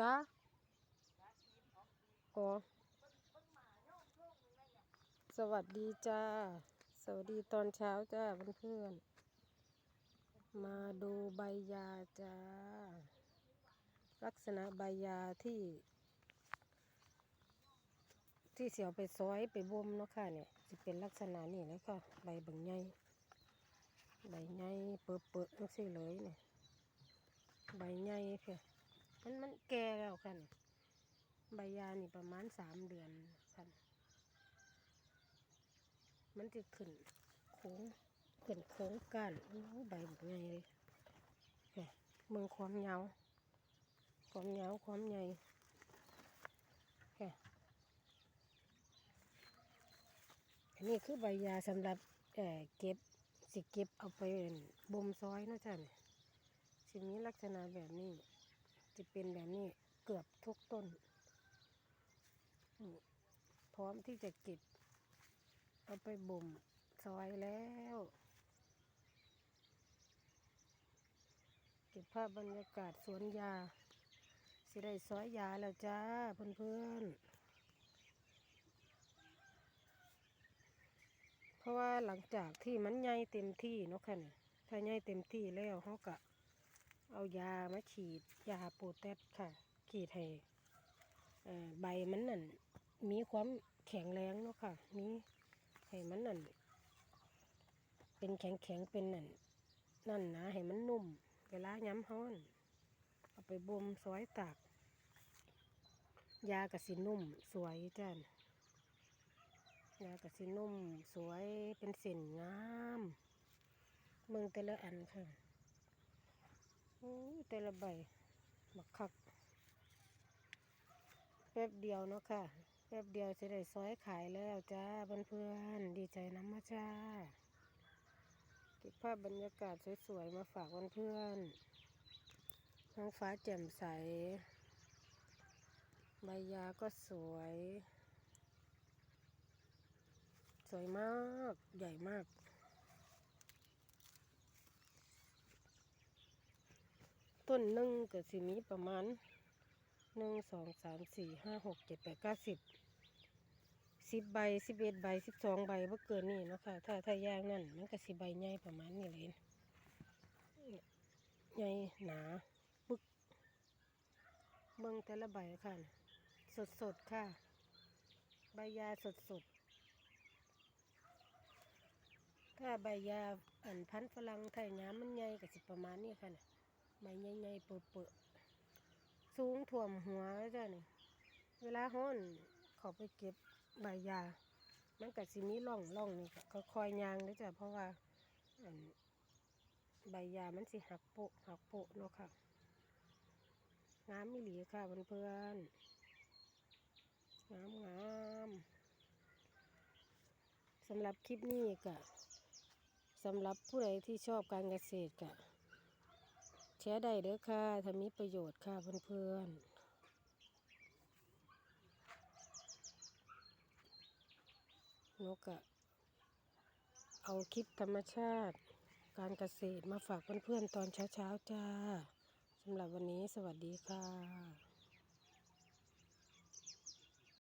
จ้าโอสวัสดีจ้า สวัสดีตอนเช้าจ้าเพื่อนๆ มาดูใบยาจ้า ลักษณะใบยาที่ ที่เสียวไปซอยไปบ่มเนาะค่ะเนี่ยจะเป็นลักษณะนี้แล้วก็ใบบิ่งใหญ่ใบใหญ่เปิดเปิดทั้งสี่เลยเนี่ย ใบใหญ่เพี่ย มันมันแก่แล้วค่ะเนี่ยใบยานี่ประมาณสามเดือนค่ะมันจะขึ้นโค้งขึ้นโค้งก้านโอ้ใบแบบใหญ่เลยเพี่ยเมืองความยาวความยาวความใหญ่เพี่ยอันนี้คือใบยาสำหรับเอ่อเก็บสิเก็บเอาไปบ่มซอยเนาะจ้ะเนี่ยสิมีลักษณะแบบนี้ จะเป็นแบบนี้เกือบทุกต้น พร้อมที่จะเก็บ เอาไปบ่มซอยแล้ว เก็บภาพบรรยากาศสวนยา สิได้ซอยยาแล้วจ้าเพื่อนๆเพราะว่าหลังจากที่มันใหญ่เต็มที่เนาะค่ะเนี่ถ้าใหญ่เต็มที่แล้วเขาก็ เอายามาฉีดยาโปรเตสค่ะฉีดให้เอ่อใบมันนั่นมีความแข็งแรงเนาะค่ะ มีให้มันนั่นเป็นแข็งแข็งเป็นนั่นนั่นนะให้มันนุ่ม เวลาย้ำห้อนเอาไปบ่มซอยตากยากระสินุ่ม สวยจ้านยากระสินุ่ม สวยเป็นเส้นงาม เมืองแต่ละอันค่ะ อ้แต่ละใบบักคัก แป๊บเดียวเนาะค่ะ แป๊บเดียวจะได้ซอยขายแล้วจ้าเพื่อนๆดีใจน้ำมาจ้าเก็บภาพบรรยากาศสวยๆมาฝากเพื่อนๆท้องฟ้าแจ่มใส ใบยาก็สวย สวยมาก ใหญ่มาก ต้นหนึ่งก็สิมีประมาณหนึ่งสองสามสี่ห้าหกเจ็ดแปดเก้าสิบสิบใบสิบเอ็ดใบสิบสองใบบ่เกินนี่เนาะค่ะถ้าถ้าย่างนั่นมันก็สิใบใหญ่ประมาณนี้เลยใหญ่หนาปึกเบิ่งแต่ละใบค่ะ สดสดค่ะ ใบยาสดสดถ้าใบยาอันพันฝรั่งไทยน้ำมันใหญ่ก็สิประมาณนี้ค่ะน่ะ ใบใหญ่ๆเปื่อๆสูงถ่วมหัวจ้ะนี่เวลาห้อนเขาไปเก็บใบยา มันก็สิมีร่องร่องนี่ก็คอยยางเด้อจ้ะเพราะว่าใบยามันสิหักโปะหักโปะเนาะค่ะงามมิหลีค่ะเพื่อนๆงามงามสำหรับคลิปนี้ก็สำหรับผู้ใดที่ชอบการเกษตรก็ ชร์ได้เด้อค่ะถ้ามีประโยชน์ค่ะเพื่อนๆนกอะเอาคลิปธรรมชาติ การเกษตรมาฝากเพื่อนๆตอนเช้าๆจ้าสำหรับวันนี้สวัสดีค่ะ